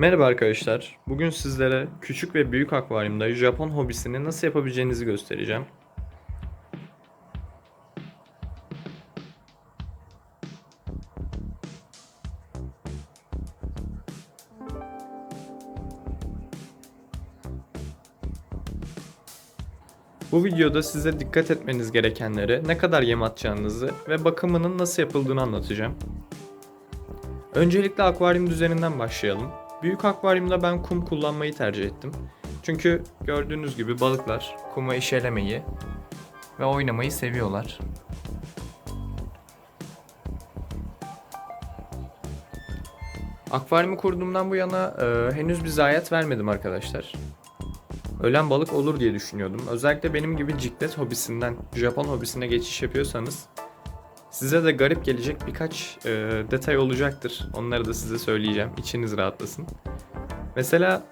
Merhaba arkadaşlar. Bugün sizlere küçük ve büyük akvaryumda Japon hobisini nasıl yapabileceğinizi göstereceğim. Bu videoda size dikkat etmeniz gerekenleri, ne kadar yem atacağınızı ve bakımının nasıl yapıldığını anlatacağım. Öncelikle akvaryum düzeninden başlayalım. Büyük akvaryumda ben kum kullanmayı tercih ettim. Çünkü gördüğünüz gibi balıklar kuma işelemeyi ve oynamayı seviyorlar. Akvaryumu kurduğumdan bu yana e, henüz bir zayiat vermedim arkadaşlar. Ölen balık olur diye düşünüyordum. Özellikle benim gibi ciklet hobisinden Japon hobisine geçiş yapıyorsanız Size de garip gelecek birkaç e, detay olacaktır. Onları da size söyleyeceğim. İçiniz rahatlasın. Mesela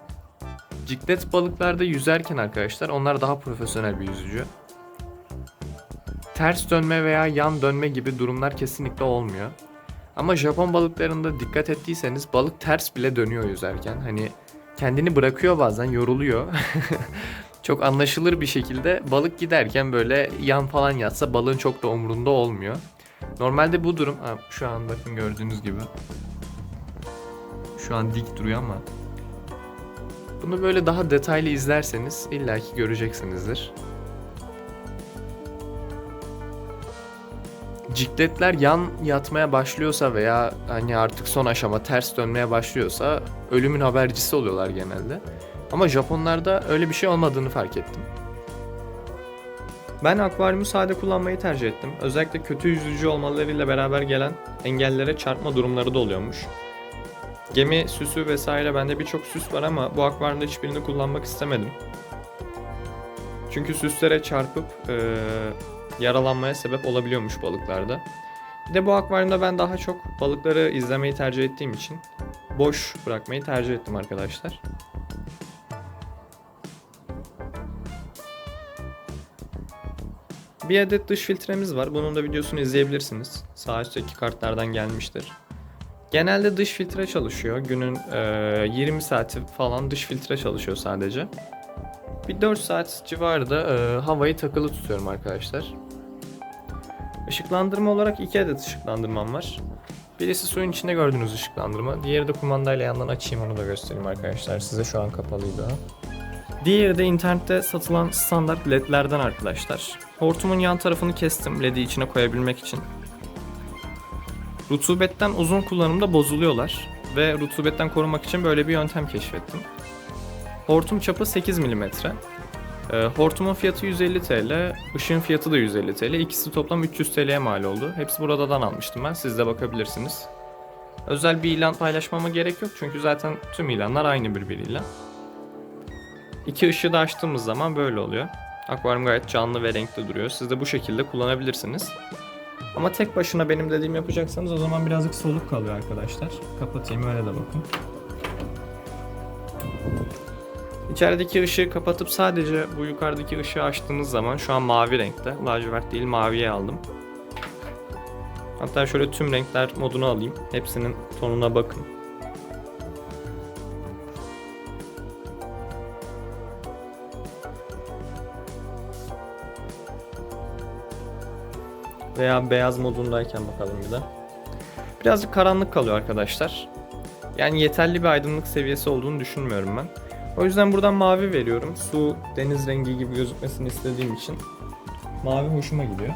ciklet balıklarda yüzerken arkadaşlar onlar daha profesyonel bir yüzücü. Ters dönme veya yan dönme gibi durumlar kesinlikle olmuyor. Ama Japon balıklarında dikkat ettiyseniz balık ters bile dönüyor yüzerken. Hani kendini bırakıyor bazen yoruluyor. çok anlaşılır bir şekilde balık giderken böyle yan falan yatsa balığın çok da umrunda olmuyor. Normalde bu durum ha, şu an bakın gördüğünüz gibi şu an dik duruyor ama bunu böyle daha detaylı izlerseniz illaki göreceksinizdir. Cikletler yan yatmaya başlıyorsa veya hani artık son aşama ters dönmeye başlıyorsa ölümün habercisi oluyorlar genelde. Ama Japonlarda öyle bir şey olmadığını fark ettim. Ben akvaryumu sade kullanmayı tercih ettim. Özellikle kötü yüzücü olmalarıyla beraber gelen engellere çarpma durumları da oluyormuş. Gemi süsü vesaire bende birçok süs var ama bu akvaryumda hiçbirini kullanmak istemedim. Çünkü süslere çarpıp eee, yaralanmaya sebep olabiliyormuş balıklarda. Bir de bu akvaryumda ben daha çok balıkları izlemeyi tercih ettiğim için boş bırakmayı tercih ettim arkadaşlar. Bir adet dış filtremiz var. Bunun da videosunu izleyebilirsiniz. Sağ üstteki kartlardan gelmiştir. Genelde dış filtre çalışıyor. Günün e, 20 saati falan dış filtre çalışıyor sadece. Bir 4 saat civarı da e, havayı takılı tutuyorum arkadaşlar. Işıklandırma olarak iki adet ışıklandırmam var. Birisi suyun içinde gördüğünüz ışıklandırma. Diğeri de kumandayla yandan açayım onu da göstereyim arkadaşlar. Size şu an kapalıydı. Diğeri de internette satılan standart ledlerden arkadaşlar. Hortumun yan tarafını kestim ledi içine koyabilmek için. Rutubetten uzun kullanımda bozuluyorlar ve rutubetten korumak için böyle bir yöntem keşfettim. Hortum çapı 8 mm. Ee, hortumun fiyatı 150 TL, ışığın fiyatı da 150 TL. İkisi toplam 300 TL'ye mal oldu. Hepsi buradan almıştım ben. Siz de bakabilirsiniz. Özel bir ilan paylaşmama gerek yok çünkü zaten tüm ilanlar aynı birbiriyle. İki ışığı da açtığımız zaman böyle oluyor. Akvaryum gayet canlı ve renkli duruyor. Siz de bu şekilde kullanabilirsiniz. Ama tek başına benim dediğim yapacaksanız o zaman birazcık soluk kalıyor arkadaşlar. Kapatayım öyle de bakın. İçerideki ışığı kapatıp sadece bu yukarıdaki ışığı açtığınız zaman şu an mavi renkte. Lacivert değil maviye aldım. Hatta şöyle tüm renkler modunu alayım. Hepsinin tonuna bakın. Veya beyaz modundayken bakalım bir de. Birazcık karanlık kalıyor arkadaşlar. Yani yeterli bir aydınlık seviyesi olduğunu düşünmüyorum ben. O yüzden buradan mavi veriyorum. Su deniz rengi gibi gözükmesini istediğim için mavi hoşuma gidiyor.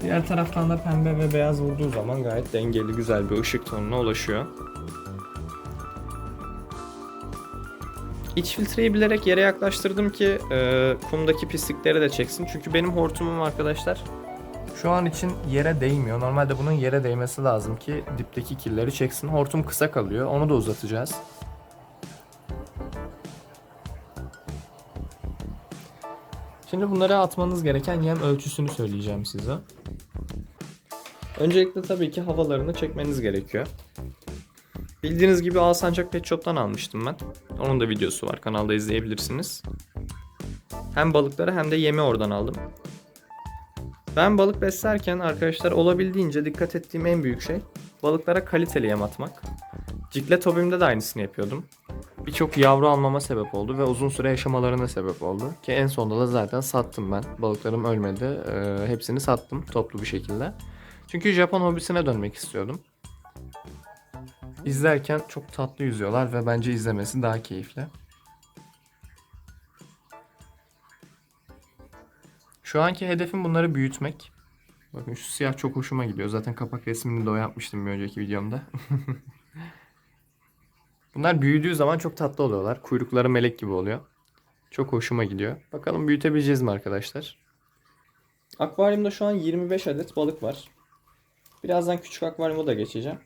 Diğer taraftan da pembe ve beyaz vurduğu zaman gayet dengeli güzel bir ışık tonuna ulaşıyor. İç filtreyi bilerek yere yaklaştırdım ki e, kumdaki pislikleri de çeksin. Çünkü benim hortumum arkadaşlar şu an için yere değmiyor. Normalde bunun yere değmesi lazım ki dipteki kirleri çeksin. Hortum kısa kalıyor. Onu da uzatacağız. Şimdi bunlara atmanız gereken yem ölçüsünü söyleyeceğim size. Öncelikle tabii ki havalarını çekmeniz gerekiyor. Bildiğiniz gibi Alsancak Pet Shop'tan almıştım ben. Onun da videosu var. Kanalda izleyebilirsiniz. Hem balıkları hem de yemi oradan aldım. Ben balık beslerken arkadaşlar olabildiğince dikkat ettiğim en büyük şey balıklara kaliteli yem atmak. Ciklet hobimde de aynısını yapıyordum. birçok yavru almama sebep oldu ve uzun süre yaşamalarına sebep oldu. Ki en sonunda da zaten sattım ben. Balıklarım ölmedi. Ee, hepsini sattım toplu bir şekilde. Çünkü Japon hobisine dönmek istiyordum. İzlerken çok tatlı yüzüyorlar ve bence izlemesi daha keyifli. Şu anki hedefim bunları büyütmek. Bakın şu siyah çok hoşuma gidiyor. Zaten kapak resmini de o yapmıştım bir önceki videomda. Bunlar büyüdüğü zaman çok tatlı oluyorlar. Kuyrukları melek gibi oluyor. Çok hoşuma gidiyor. Bakalım büyütebileceğiz mi arkadaşlar? Akvaryumda şu an 25 adet balık var. Birazdan küçük akvaryuma da geçeceğim.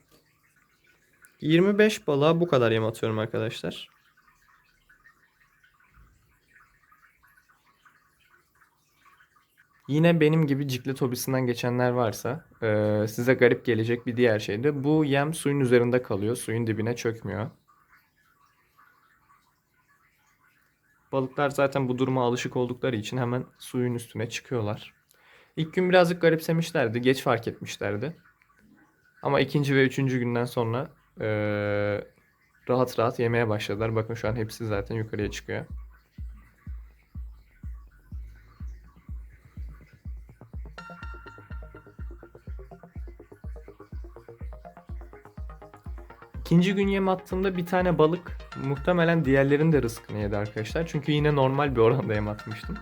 25 balığa bu kadar yem atıyorum arkadaşlar. Yine benim gibi ciklet hobisinden geçenler varsa eee, size garip gelecek bir diğer şey de bu yem suyun üzerinde kalıyor. Suyun dibine çökmüyor. Balıklar zaten bu duruma alışık oldukları için hemen suyun üstüne çıkıyorlar. İlk gün birazcık garipsemişlerdi. Geç fark etmişlerdi. Ama ikinci ve üçüncü günden sonra eee, rahat rahat yemeye başladılar. Bakın şu an hepsi zaten yukarıya çıkıyor. İkinci gün yem attığımda bir tane balık muhtemelen diğerlerinin de rızkını yedi arkadaşlar. Çünkü yine normal bir oranda yem atmıştım.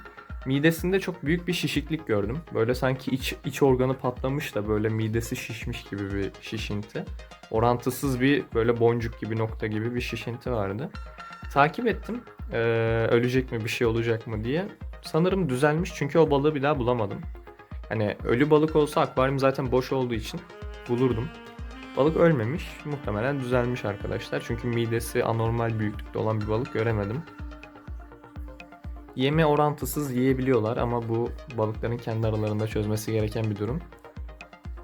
Midesinde çok büyük bir şişiklik gördüm. Böyle sanki iç, iç organı patlamış da böyle midesi şişmiş gibi bir şişinti. Orantısız bir böyle boncuk gibi nokta gibi bir şişinti vardı. Takip ettim. Ee, ölecek mi bir şey olacak mı diye. Sanırım düzelmiş çünkü o balığı bir daha bulamadım. Hani ölü balık olsa akvaryum zaten boş olduğu için bulurdum. Balık ölmemiş. Muhtemelen düzelmiş arkadaşlar. Çünkü midesi anormal büyüklükte olan bir balık göremedim. Yeme orantısız yiyebiliyorlar ama bu balıkların kendi aralarında çözmesi gereken bir durum.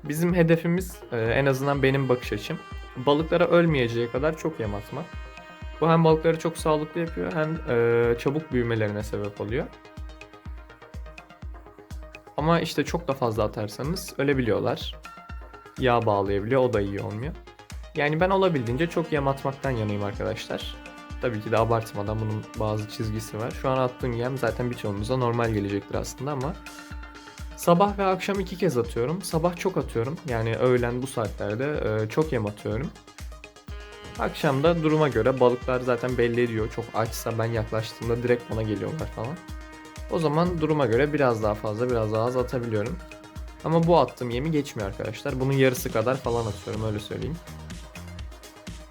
Bizim hedefimiz e, en azından benim bakış açım balıklara ölmeyeceği kadar çok yem atmak. Bu hem balıkları çok sağlıklı yapıyor hem e, çabuk büyümelerine sebep oluyor. Ama işte çok da fazla atarsanız ölebiliyorlar yağ bağlayabiliyor. O da iyi olmuyor. Yani ben olabildiğince çok yem atmaktan yanayım arkadaşlar. Tabii ki de abartmadan bunun bazı çizgisi var. Şu an attığım yem zaten birçoğumuza normal gelecektir aslında ama sabah ve akşam iki kez atıyorum. Sabah çok atıyorum. Yani öğlen bu saatlerde e, çok yem atıyorum. Akşamda duruma göre balıklar zaten belli ediyor. Çok açsa ben yaklaştığımda direkt bana geliyorlar falan. O zaman duruma göre biraz daha fazla biraz daha az atabiliyorum. Ama bu attığım yemi geçmiyor arkadaşlar. Bunun yarısı kadar falan atıyorum öyle söyleyeyim.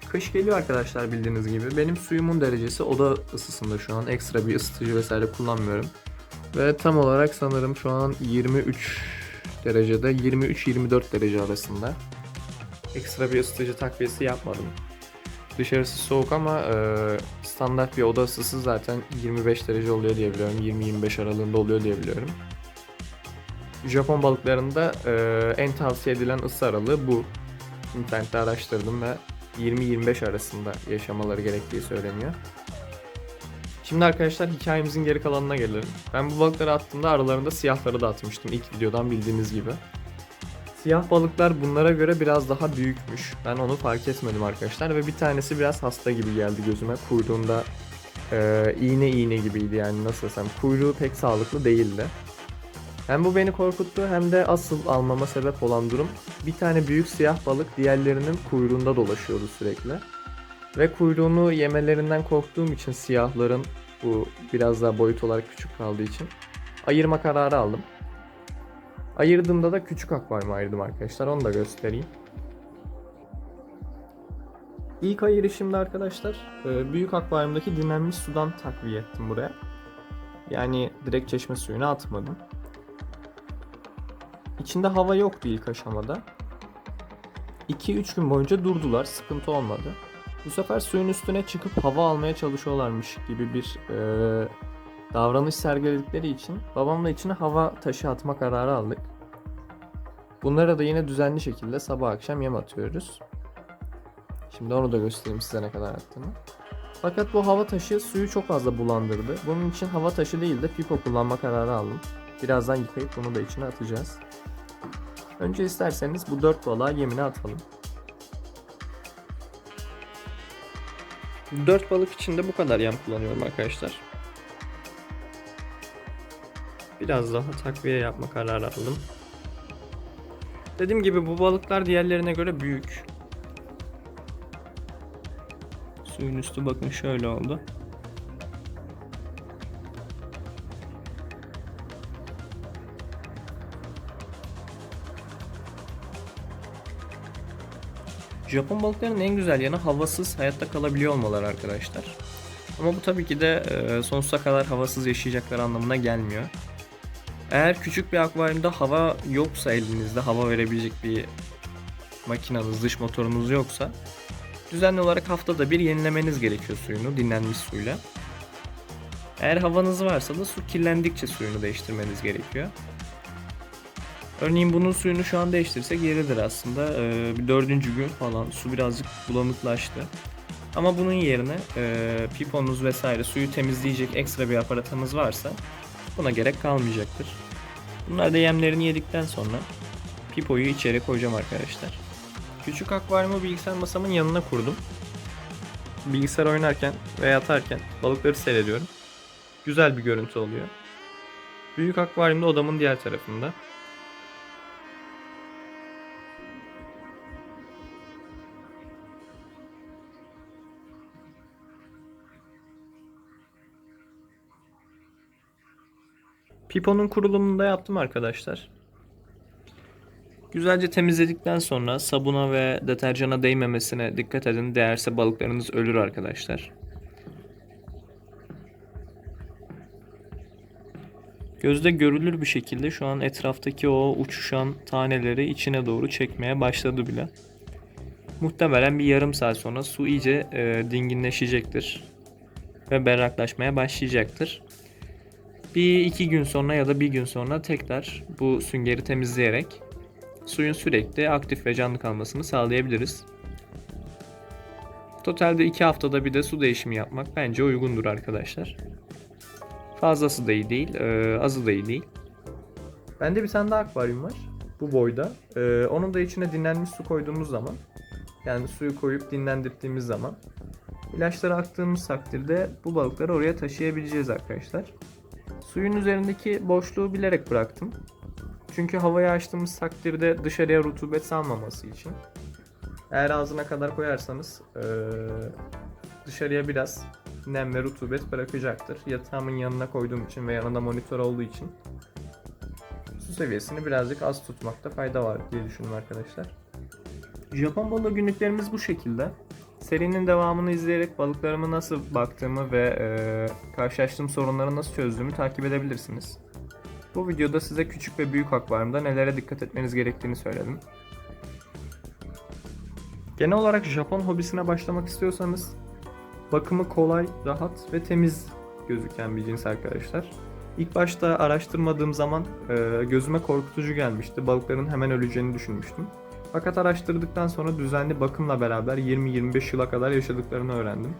Kış geliyor arkadaşlar bildiğiniz gibi. Benim suyumun derecesi oda ısısında şu an. Ekstra bir ısıtıcı vesaire kullanmıyorum. Ve tam olarak sanırım şu an 23 derecede 23-24 derece arasında. Ekstra bir ısıtıcı takviyesi yapmadım. Dışarısı soğuk ama e, standart bir oda ısısı zaten 25 derece oluyor diyebiliyorum. 20-25 aralığında oluyor diyebiliyorum. Japon balıklarında e, en tavsiye edilen ısı aralığı bu. İnternette araştırdım ve 20-25 arasında yaşamaları gerektiği söyleniyor. Şimdi arkadaşlar hikayemizin geri kalanına gelelim. Ben bu balıkları attığımda aralarında siyahları da atmıştım ilk videodan bildiğiniz gibi. Siyah balıklar bunlara göre biraz daha büyükmüş. Ben onu fark etmedim arkadaşlar ve bir tanesi biraz hasta gibi geldi gözüme. Kuyruğunda e, iğne iğne gibiydi yani nasıl desem. Kuyruğu pek sağlıklı değildi. Hem bu beni korkuttu hem de asıl almama sebep olan durum bir tane büyük siyah balık diğerlerinin kuyruğunda dolaşıyordu sürekli. Ve kuyruğunu yemelerinden korktuğum için siyahların bu biraz daha boyut olarak küçük kaldığı için ayırma kararı aldım. Ayırdığımda da küçük akvaryuma ayırdım arkadaşlar. Onu da göstereyim. İlk ayırışımda arkadaşlar e, büyük akvaryumdaki dinlenmiş sudan takviye ettim buraya. Yani direkt çeşme suyuna atmadım. İçinde hava yoktu ilk aşamada. 2-3 gün boyunca durdular, sıkıntı olmadı. Bu sefer suyun üstüne çıkıp hava almaya çalışıyorlarmış gibi bir e, davranış sergiledikleri için babamla içine hava taşı atma kararı aldık. Bunlara da yine düzenli şekilde sabah akşam yem atıyoruz. Şimdi onu da göstereyim size ne kadar attığını. Fakat bu hava taşı suyu çok fazla bulandırdı. Bunun için hava taşı değil de pipo kullanma kararı aldım. Birazdan yıkayıp bunu da içine atacağız. Önce isterseniz bu dört balığa yemini atalım. 4 balık için de bu kadar yem kullanıyorum arkadaşlar. Biraz daha takviye yapma kararı aldım. Dediğim gibi bu balıklar diğerlerine göre büyük. Suyun üstü bakın şöyle oldu. Japon balıklarının en güzel yanı havasız hayatta kalabiliyor olmaları arkadaşlar. Ama bu tabii ki de e, sonsuza kadar havasız yaşayacakları anlamına gelmiyor. Eğer küçük bir akvaryumda hava yoksa elinizde hava verebilecek bir makinanız, dış motorunuz yoksa düzenli olarak haftada bir yenilemeniz gerekiyor suyunu dinlenmiş suyla. Eğer havanız varsa da su kirlendikçe suyunu değiştirmeniz gerekiyor. Örneğin bunun suyunu şu an değiştirsek yeridir aslında. Bir dördüncü gün falan su birazcık bulanıklaştı. Ama bunun yerine e, piponuz vesaire suyu temizleyecek ekstra bir aparatımız varsa buna gerek kalmayacaktır. Bunlar da yemlerini yedikten sonra pipoyu içeri koyacağım arkadaşlar. Küçük akvaryumu bilgisayar masamın yanına kurdum. Bilgisayar oynarken ve yatarken balıkları seyrediyorum. Güzel bir görüntü oluyor. Büyük akvaryum da odamın diğer tarafında. Pipo'nun kurulumunu da yaptım arkadaşlar. Güzelce temizledikten sonra sabuna ve deterjana değmemesine dikkat edin. Değerse balıklarınız ölür arkadaşlar. Gözde görülür bir şekilde şu an etraftaki o uçuşan taneleri içine doğru çekmeye başladı bile. Muhtemelen bir yarım saat sonra su iyice e, dinginleşecektir ve berraklaşmaya başlayacaktır. Bir iki gün sonra ya da bir gün sonra tekrar bu süngeri temizleyerek suyun sürekli aktif ve canlı kalmasını sağlayabiliriz. Totalde 2 haftada bir de su değişimi yapmak bence uygundur arkadaşlar. Fazlası da iyi değil, e, azı da iyi değil. Bende bir tane daha akvaryum var. Bu boyda. E, onun da içine dinlenmiş su koyduğumuz zaman yani suyu koyup dinlendirdiğimiz zaman ilaçları attığımız takdirde bu balıkları oraya taşıyabileceğiz arkadaşlar. Suyun üzerindeki boşluğu bilerek bıraktım. Çünkü havayı açtığımız takdirde dışarıya rutubet salmaması için. Eğer ağzına kadar koyarsanız dışarıya biraz nem ve rutubet bırakacaktır. Yatağımın yanına koyduğum için ve yanında monitör olduğu için su seviyesini birazcık az tutmakta fayda var diye düşündüm arkadaşlar. Japon balığı günlüklerimiz bu şekilde. Serinin devamını izleyerek balıklarıma nasıl baktığımı ve e, karşılaştığım sorunları nasıl çözdüğümü takip edebilirsiniz. Bu videoda size küçük ve büyük akvaryumda nelere dikkat etmeniz gerektiğini söyledim. Genel olarak Japon hobisine başlamak istiyorsanız bakımı kolay, rahat ve temiz gözüken bir cins arkadaşlar. İlk başta araştırmadığım zaman e, gözüme korkutucu gelmişti. Balıkların hemen öleceğini düşünmüştüm. Fakat araştırdıktan sonra düzenli bakımla beraber 20-25 yıla kadar yaşadıklarını öğrendim.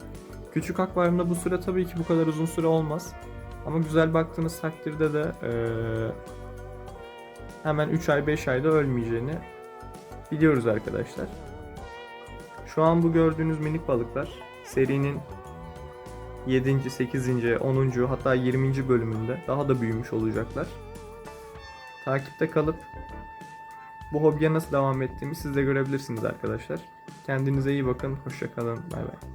Küçük akvaryumda bu süre tabii ki bu kadar uzun süre olmaz. Ama güzel baktığınız takdirde de eee, hemen 3 ay 5 ayda ölmeyeceğini biliyoruz arkadaşlar. Şu an bu gördüğünüz minik balıklar serinin 7. 8. 10. hatta 20. bölümünde daha da büyümüş olacaklar. Takipte kalıp bu hobiye nasıl devam ettiğimi siz de görebilirsiniz arkadaşlar. Kendinize iyi bakın. Hoşçakalın. Bay bay.